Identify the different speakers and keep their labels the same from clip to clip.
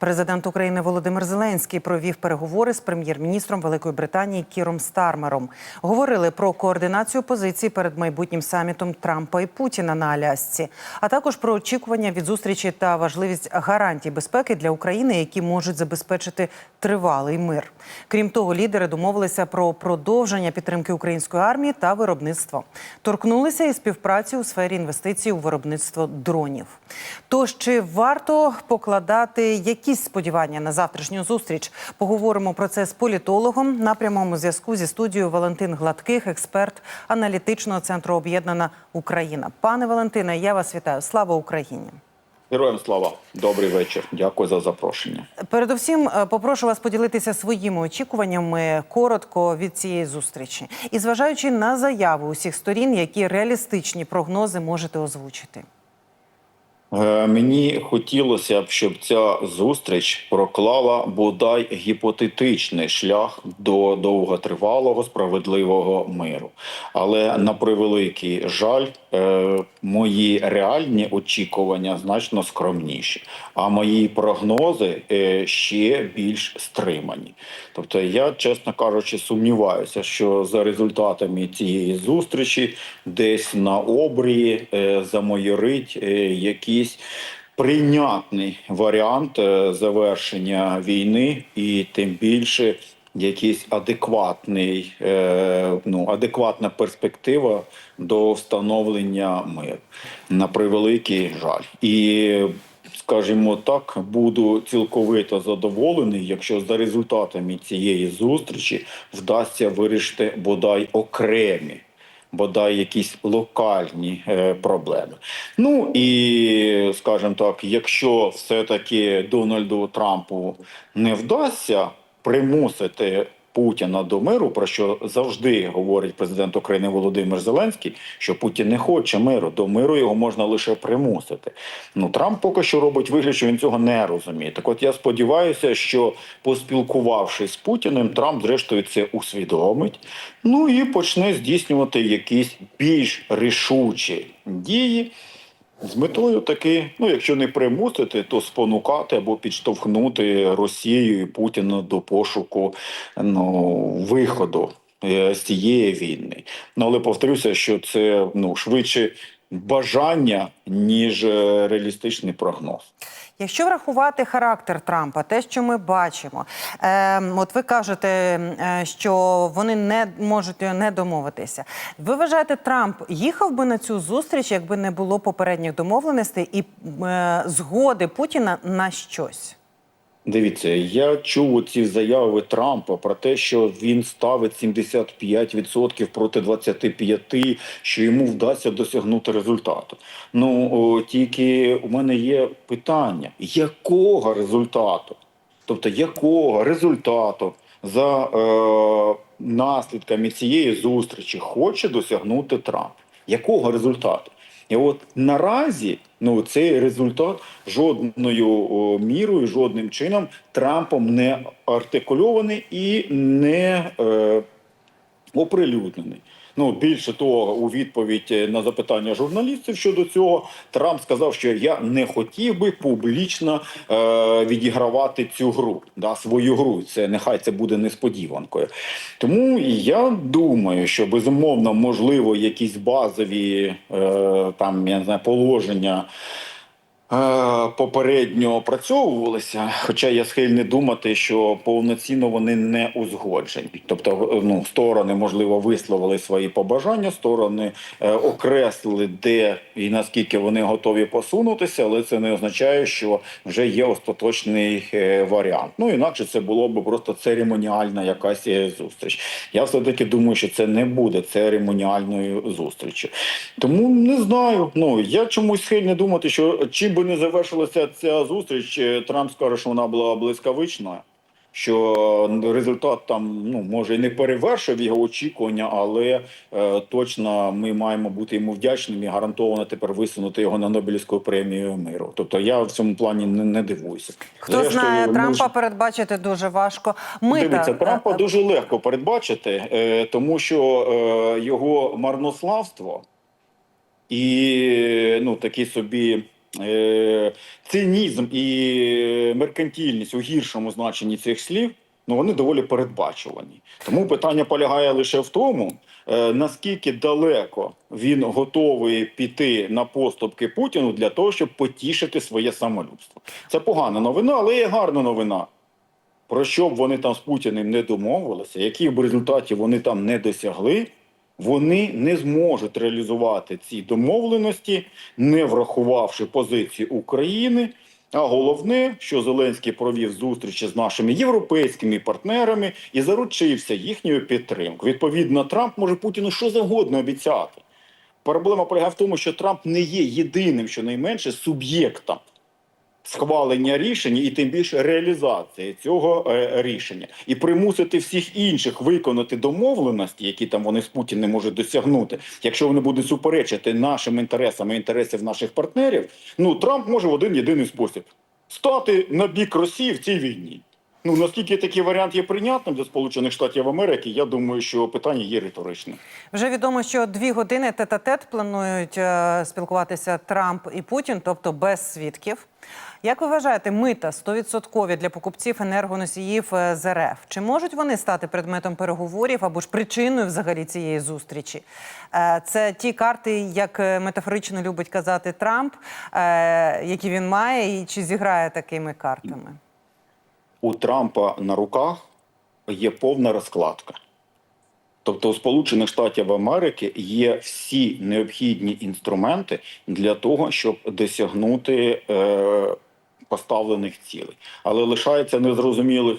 Speaker 1: Президент України Володимир Зеленський провів переговори з прем'єр-міністром Великої Британії Кіром Стармером. Говорили про координацію позицій перед майбутнім самітом Трампа і Путіна на Алясці, а також про очікування від зустрічі та важливість гарантій безпеки для України, які можуть забезпечити тривалий мир. Крім того, лідери домовилися про продовження підтримки української армії та виробництва. Торкнулися і співпраці у сфері інвестицій у виробництво дронів. Тож чи варто покладати якісь сподівання на завтрашню зустріч? Поговоримо про це з політологом на прямому зв'язку зі студією Валентин Гладких, експерт аналітичного центру Об'єднана Україна. Пане Валентине, я вас вітаю. Слава Україні!
Speaker 2: Героям слава, добрий вечір. Дякую за запрошення.
Speaker 1: Передусім, е, попрошу вас поділитися своїми очікуваннями коротко від цієї зустрічі, і зважаючи на заяву усіх сторін, які реалістичні прогнози можете озвучити.
Speaker 2: Е, Мені хотілося б, щоб ця зустріч проклала бодай гіпотетичний шлях до довготривалого справедливого миру. Але на превеликий жаль, мої реальні очікування значно скромніші, а мої прогнози е, ще більш стримані. Тобто, я, чесно кажучи, сумніваюся, що за результатами цієї зустрічі десь на обрії е, замайорить е, прийнятний варіант е, завершення війни, і тим більше якийсь адекватний, е, ну адекватна перспектива до встановлення миру. На превеликий жаль. І скажімо так, буду цілковито задоволений, якщо за результатами цієї зустрічі вдасться вирішити бодай окремі. Бодай якісь локальні е, проблеми. Ну і скажімо так, якщо все-таки Дональду Трампу не вдасться примусити Путіна до миру, про що завжди говорить президент України Володимир Зеленський, що Путін не хоче миру, до миру його можна лише примусити. Ну Трамп поки що робить вигляд, що він цього не розуміє. Так, от я сподіваюся, що поспілкувавшись з Путіним, Трамп зрештою це усвідомить. Ну і почне здійснювати якісь більш рішучі дії. З метою таки, ну якщо не примусити, то спонукати або підштовхнути Росію і Путіна до пошуку ну, виходу е, з цієї війни. Ну але повторюся, що це ну швидше бажання ніж е, реалістичний прогноз.
Speaker 1: Якщо врахувати характер Трампа, те, що ми бачимо, е, от ви кажете, е, що вони не можуть не домовитися. Ви вважаєте, Трамп їхав би на цю зустріч, якби не було попередніх домовленостей і е, згоди Путіна на щось?
Speaker 2: Дивіться, я чув ці заяви Трампа про те, що він ставить 75% проти 25%, що йому вдасться досягнути результату. Ну о, тільки у мене є питання: якого результату? Тобто, якого результату за е, наслідками цієї зустрічі хоче досягнути Трамп? Якого результату? І от наразі ну цей результат жодною мірою, жодним чином Трампом не артикульований і не е, оприлюднений. Ну більше того, у відповідь на запитання журналістів щодо цього Трамп сказав, що я не хотів би публічно е, відігравати цю гру, да, свою гру. Це нехай це буде несподіванкою. Тому я думаю, що безумовно можливо якісь базові е, там я не знаю положення. Попередньо опрацьовувалися, хоча я схильний думати, що повноцінно вони не узгоджені. Тобто, ну сторони можливо висловили свої побажання, сторони е, окреслили, де і наскільки вони готові посунутися, але це не означає, що вже є остаточний е, варіант. Ну інакше це було б просто церемоніальна якась е, зустріч. Я все таки думаю, що це не буде церемоніальною зустрічю. Тому не знаю. Ну я чомусь схильний думати, що чим би не завершилася ця зустріч, е, Трамп скаже, що вона була блискавична. Що результат там ну може і не перевершив його очікування, але е, точно ми маємо бути йому вдячними і гарантовано тепер висунути його на Нобелівську премію миру. Тобто я в цьому плані не, не дивуюся.
Speaker 1: Хто
Speaker 2: Зрештою,
Speaker 1: знає, Трампа
Speaker 2: ж-
Speaker 1: передбачити дуже важко. Мита,
Speaker 2: Дивіться, Трампа дуже легко передбачити, е, тому що е, його марнославство і ну такі собі цинізм і меркантильність у гіршому значенні цих слів, ну вони доволі передбачувані. Тому питання полягає лише в тому, е, наскільки далеко він готовий піти на поступки Путіну для того, щоб потішити своє самолюбство. Це погана новина, але є гарна новина. Про що б вони там з Путіним не домовилися, яких б результатів вони там не досягли, вони не зможуть реалізувати ці домовленості, не врахувавши позиції України. А головне, що Зеленський провів зустрічі з нашими європейськими партнерами і заручився їхньою підтримкою. Відповідно, Трамп може Путіну що завгодно обіцяти. Проблема полягає в тому, що Трамп не є єдиним, щонайменше, суб'єктом схвалення рішення і тим більше реалізації цього е, рішення, і примусити всіх інших виконати домовленості, які там вони з Путіним можуть досягнути, якщо вони будуть суперечити нашим інтересам і інтересів наших партнерів. Ну Трамп може в один єдиний спосіб стати на бік Росії в цій війні. Ну наскільки такий варіант є прийнятним для Сполучених Штатів Америки, я думаю, що питання є риторичним.
Speaker 1: Вже відомо, що дві години тет-а-тет планують е, спілкуватися Трамп і Путін, тобто без свідків. Як ви вважаєте, мита 100% для покупців енергоносіїв е, з РФ? Чи можуть вони стати предметом переговорів або ж причиною взагалі цієї зустрічі? Е, Це ті карти, як е, метафорично любить казати Трамп, які він має, і чи зіграє такими картами?
Speaker 2: У Трампа на руках є повна розкладка. Тобто у Сполучених Штатів Америки є всі необхідні інструменти для того, щоб досягнути е, поставлених цілей. Але лишається незрозумілих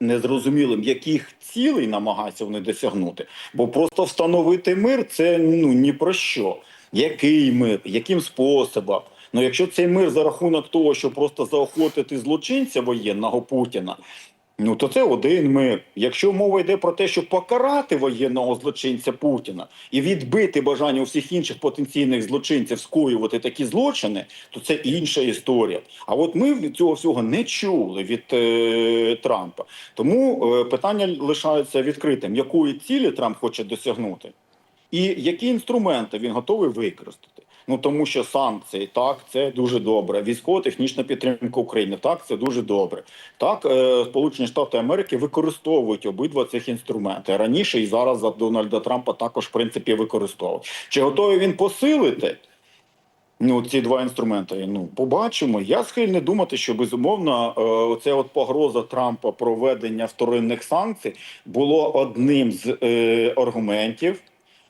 Speaker 2: незрозумілим, яких цілей намагаються вони досягнути. Бо просто встановити мир це ну ні про що. Який мир, яким способом? Ну, якщо цей мир за рахунок того, що просто заохотити злочинця воєнного Путіна, ну то це один мир. Якщо мова йде про те, щоб покарати воєнного злочинця Путіна і відбити бажання у всіх інших потенційних злочинців скоювати такі злочини, то це інша історія. А от ми від цього всього не чули від е, Трампа. Тому е, питання лишається відкритим: якої цілі Трамп хоче досягнути, і які інструменти він готовий використати. Ну тому що санкції так це дуже добре. Військово-технічна підтримка України так це дуже добре. Так, е, Сполучені Штати Америки використовують обидва цих інструменти раніше і зараз за Дональда Трампа також в принципі використовують. Чи готовий він посилити? Ну, ці два інструменти. Ну, побачимо. Я схильний думати, що безумовно, е, оця от погроза Трампа проведення вторинних санкцій було одним з е, аргументів,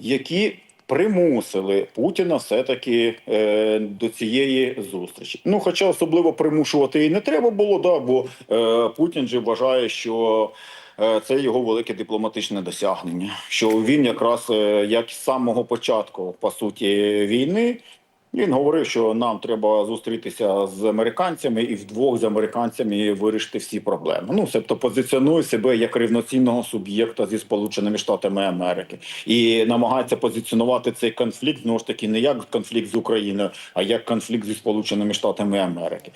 Speaker 2: які примусили Путіна все-таки е, до цієї зустрічі. Ну, хоча особливо примушувати і не треба було, да, бо е, Путін же вважає, що. е, Це його велике дипломатичне досягнення. Що він якраз е, як з самого початку по суті війни він говорив, що нам треба зустрітися з американцями і вдвох з американцями вирішити всі проблеми. Ну, тобто позиціонує себе як рівноцінного суб'єкта зі Сполученими Штатами Америки і намагається позиціонувати цей конфлікт знову ж таки не як конфлікт з Україною, а як конфлікт зі Сполученими Штатами Америки.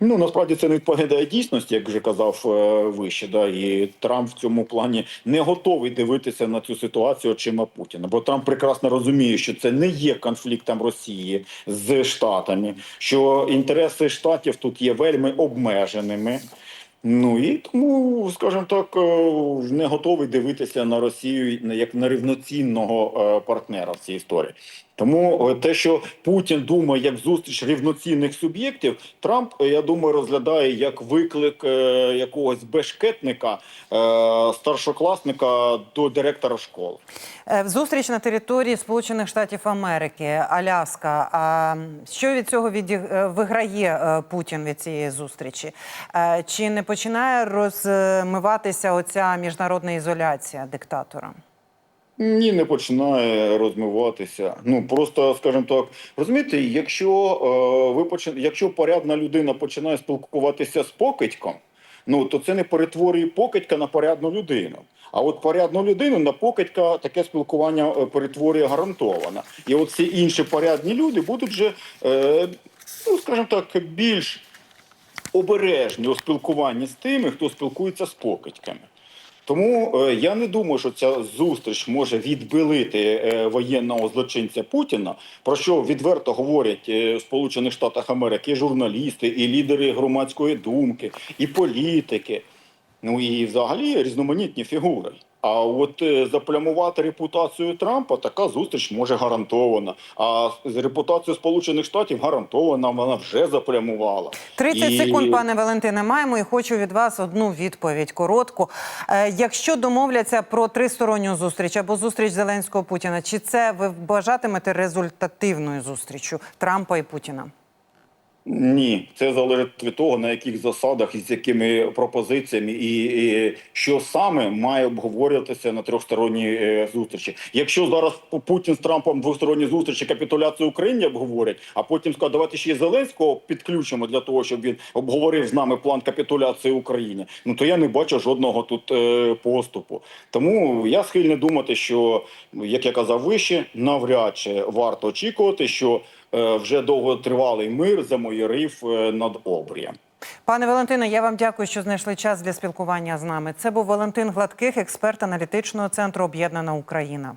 Speaker 2: Ну насправді це не відповідає дійсності, як вже казав е, вище. Да, і Трамп в цьому плані не готовий дивитися на цю ситуацію очима Путіна. Бо Трамп прекрасно розуміє, що це не є конфліктом Росії з Штатами, що інтереси штатів тут є вельми обмеженими. Ну і тому, скажімо так, е, не готовий дивитися на Росію як на рівноцінного е, партнера в цій історії. Тому е, те, що Путін думає як зустріч рівноцінних суб'єктів, Трамп, е, я думаю, розглядає як виклик е, якогось бешкетника, старшокласника до директора школи.
Speaker 1: Зустріч на території Сполучених Штатів Америки, Аляска. А що від цього віді... е, виграє Путін від цієї зустрічі? Чи не починає розмиватися оця міжнародна ізоляція диктатора?
Speaker 2: Ні, не починає розмиватися. Ну просто скажімо так, розумієте, якщо е, ви почин... якщо порядна людина починає спілкуватися з покидьком, ну то це не перетворює покидька на порядну людину. А от порядну людину на покидька таке спілкування е, перетворює гарантовано. І от ці інші порядні люди будуть вже, е, ну скажімо так, більш обережні у спілкуванні з тими, хто спілкується з покидьками. Тому е, я не думаю, що ця зустріч може відбилити е, воєнного злочинця Путіна, про що відверто говорять е, в Сполучених Штатах Америки журналісти, і лідери громадської думки, і політики. Ну і взагалі різноманітні фігури. А от е, заплямувати репутацію Трампа така зустріч може гарантована. А з репутацією Сполучених Штатів гарантована вона вже заплямувала.
Speaker 1: 30
Speaker 2: І-
Speaker 1: секунд, пане Валентине, маємо і хочу від вас одну відповідь коротку. Е, якщо домовляться про тристоронню зустріч або зустріч Зеленського Путіна, чи це ви вважатимете результативною зустрічю Трампа і Путіна?
Speaker 2: Ні, це залежить від того, на яких засадах і з якими пропозиціями, і, і що саме має обговорюватися на трьохсторонній е, зустрічі. Якщо зараз Путін з Трампом двосторонні зустрічі капітуляцію Україні обговорять, а потім скажуть, давайте ще й Зеленського підключимо для того, щоб він обговорив з нами план капітуляції Україні. Ну то я не бачу жодного тут е, поступу. Тому я схильний думати, що як я казав вище, навряд чи варто очікувати, що вже довготривалий мир замоєрив е, над обрієм.
Speaker 1: Пане Валентине, я вам дякую, що знайшли час для спілкування з нами. Це був Валентин Гладких, експерт аналітичного центру Об'єднана Україна.